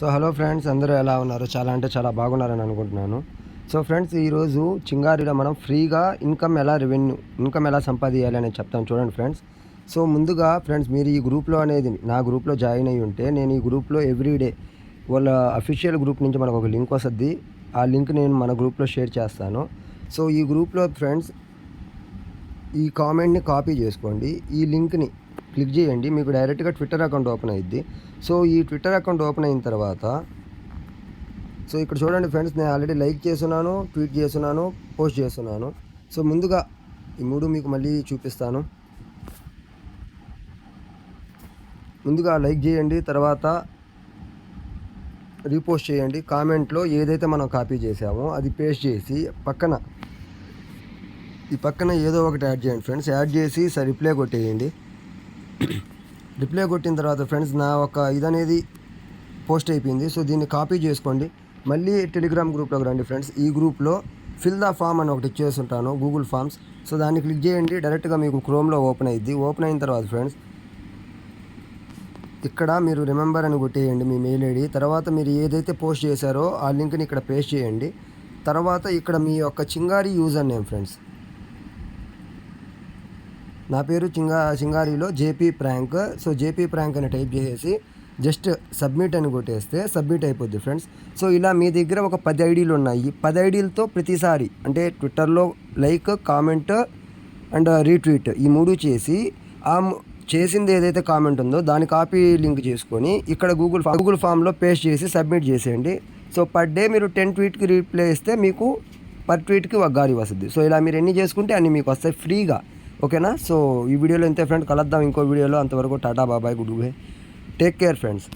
So hello friends అందరూ ఎలా ఉన్నారు? చాలా అంటే చాలా బాగున్నారని అనుకుంటున్నాను. సో ఫ్రెండ్స్ ఈరోజు చింగారిలో మనం ఫ్రీగా ఇన్కమ్ ఎలా రెవెన్యూ ఇన్కమ్ ఎలా సంపాదించాలి అనేది చెప్తాను చూడండి ఫ్రెండ్స్. సో ముందుగా ఫ్రెండ్స్ మీరు ఈ గ్రూప్లో అనేది నా గ్రూప్లో జాయిన్ అయ్యి ఉంటే నేను ఈ గ్రూప్లో ఎవ్రీడే వాళ్ళ అఫీషియల్ గ్రూప్ నుంచి మనకు ఒక లింక్ వస్తుంది. ఆ లింక్ నేను మన గ్రూప్లో షేర్ చేస్తాను. సో ఈ గ్రూప్లో ఫ్రెండ్స్ ఈ కామెంట్ని కాపీ చేసుకోండి. ఈ లింక్ని క్లిక్ చేయండి. మీకు డైరెక్ట్గా ట్విట్టర్ అకౌంట్ ఓపెన్ అయ్యిద్ది సో ఈ ట్విట్టర్ అకౌంట్ ఓపెన్ అయిన తర్వాత సో ఇక్కడ చూడండి ఫ్రెండ్స్ నేను ఆల్రెడీ లైక్ చేస్తున్నాను ట్వీట్ చేస్తున్నాను పోస్ట్ చేస్తున్నాను. సో ముందుగా ఈ మూడు మీకు మళ్ళీ చూపిస్తాను. ముందుగా లైక్ చేయండి తర్వాత రీపోస్ట్ చేయండి. కామెంట్లో ఏదైతే మనం కాపీ చేసామో అది పేస్ట్ చేసి పక్కన ఈ పక్కన ఏదో ఒకటి యాడ్ చేయండి. ఫ్రెండ్స్ యాడ్ చేసి సార్ రిప్లై కొట్టేయండి. రిప్లై కొట్టిన తర్వాత ఫ్రెండ్స్ నా ఒక ఇదనేది పోస్ట్ అయిపోయింది. సో దీన్ని కాపీ చేసుకోండి. మళ్ళీ టెలిగ్రామ్ గ్రూప్లోకి రండి ఫ్రెండ్స్. ఈ గ్రూప్లో ఫిల్ ద ఫామ్ అని ఒకటి ఇచ్చేస్తుంటాను ఉంటాను గూగుల్ ఫామ్స్. సో దాన్ని క్లిక్ చేయండి. డైరెక్ట్గా మీకు క్రోమ్లో ఓపెన్ అయ్యింది ఓపెన్ అయిన తర్వాత ఫ్రెండ్స్ ఇక్కడ మీరు రిమెంబర్ అని కొట్టేయండి మీ మెయిల్ ఐడి. తర్వాత మీరు ఏదైతే పోస్ట్ చేశారో ఆ లింక్ని ఇక్కడ పేస్ట్ చేయండి. తర్వాత ఇక్కడ మీ యొక్క చింగారి యూజర్ నేమ్ ఫ్రెండ్స్. నా పేరు చింగా చింగారిలో JP prank. So JP prank అని టైప్ చేసేసి జస్ట్ సబ్మిట్ అని కొట్టేస్తే సబ్మిట్ అయిపోద్ది ఫ్రెండ్స్. సో ఇలా మీ దగ్గర ఒక పది ఐడీలు ఉన్నాయి. పది ఐడీలతో ప్రతిసారి అంటే ట్విట్టర్లో లైక్ కామెంట్ అండ్ రీట్వీట్ ఈ మూడు చేసి ఆ చేసింది ఏదైతే కామెంట్ ఉందో దాని కాపీ లింక్ చేసుకొని ఇక్కడ గూగుల్ ఫామ్ గూగుల్ ఫామ్లో పేస్ట్ చేసి సబ్మిట్ చేసేయండి. సో పర్ డే మీరు టెన్ ట్వీట్కి రీప్లై ఇస్తే మీకు పర్ ట్వీట్కి ఒక గారి వస్తుంది. సో ఇలా మీరు ఎన్ని చేసుకుంటే అన్ని మీకు వస్తాయి ఫ్రీగా. ఓకేనా సో ఈ వీడియోలో ఇంతే ఫ్రెండ్ కలుద్దాం ఇంకో వీడియోలో అంతవరకు టాటా బాబాయ్ goodbye take care friends